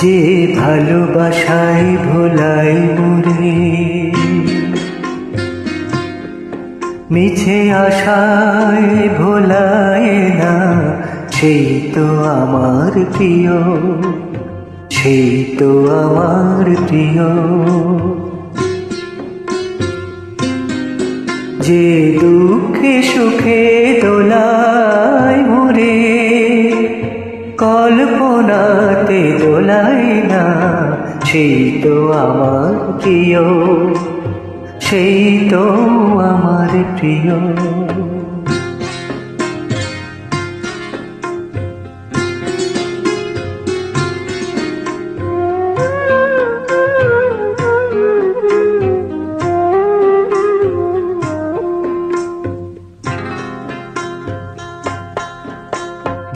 যে ভালোবাসায় ভোলাই মোরে মিছে আশায় ভোলায় না, সেই তো আমার প্রিয়, সেই তো আমার প্রিয়। যে দুঃখে সুখে দোলায় কল্পনাতে দোলাই না সেই তো আমার প্রিয় সেই তো আমার প্রিয়।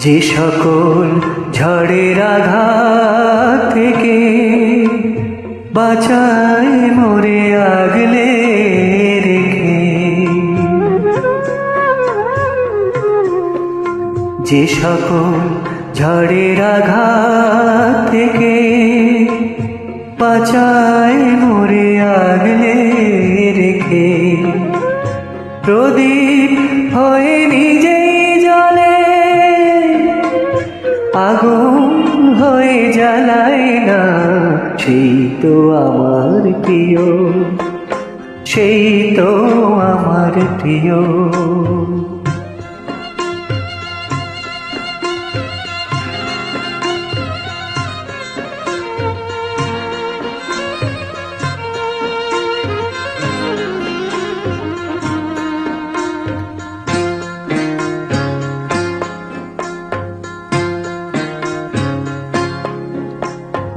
যে সকল ঝড়ের আঘাত থেকে বাঁচায় মোরে আগলে রেখে। যে সকল ঝড়ের আঘাত থেকে বাঁচায় মোরে আগলে আগুন হয়ে জ্বালায় না সেই তো আমার প্রিয় সেই তো আমার প্রিয়।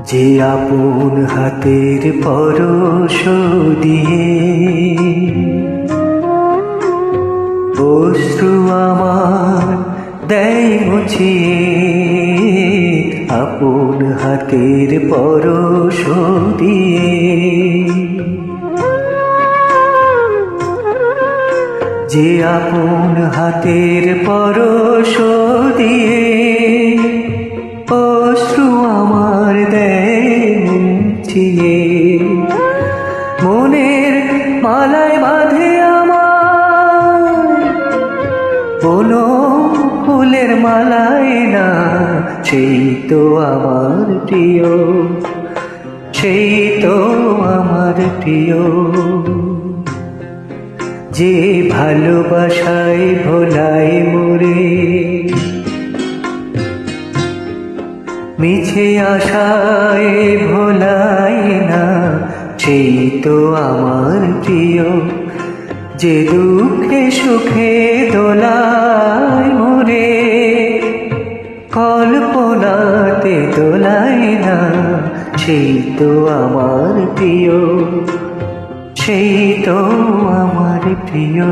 যে আপন হাতের পরশ দিয়ে অশ্রু আমার দেয় মুছিয়ে, আপন হাতের পরশ দিয়ে। যে আপন হাতের পরশ দিয়ে অশ্রু মালায় না সেই তো আমার প্রিয়, সেই তো আমার প্রিয়। যে ভালোবাসায় ভোলায় মোরে, মিছে আশায় ভোলায় না, সেই তো আমার প্রিয়। যে দুঃখে সুখে দোলায় মোরে দোলায় না সেই তো আমার প্রিয় সেই তো আমার প্রিয়।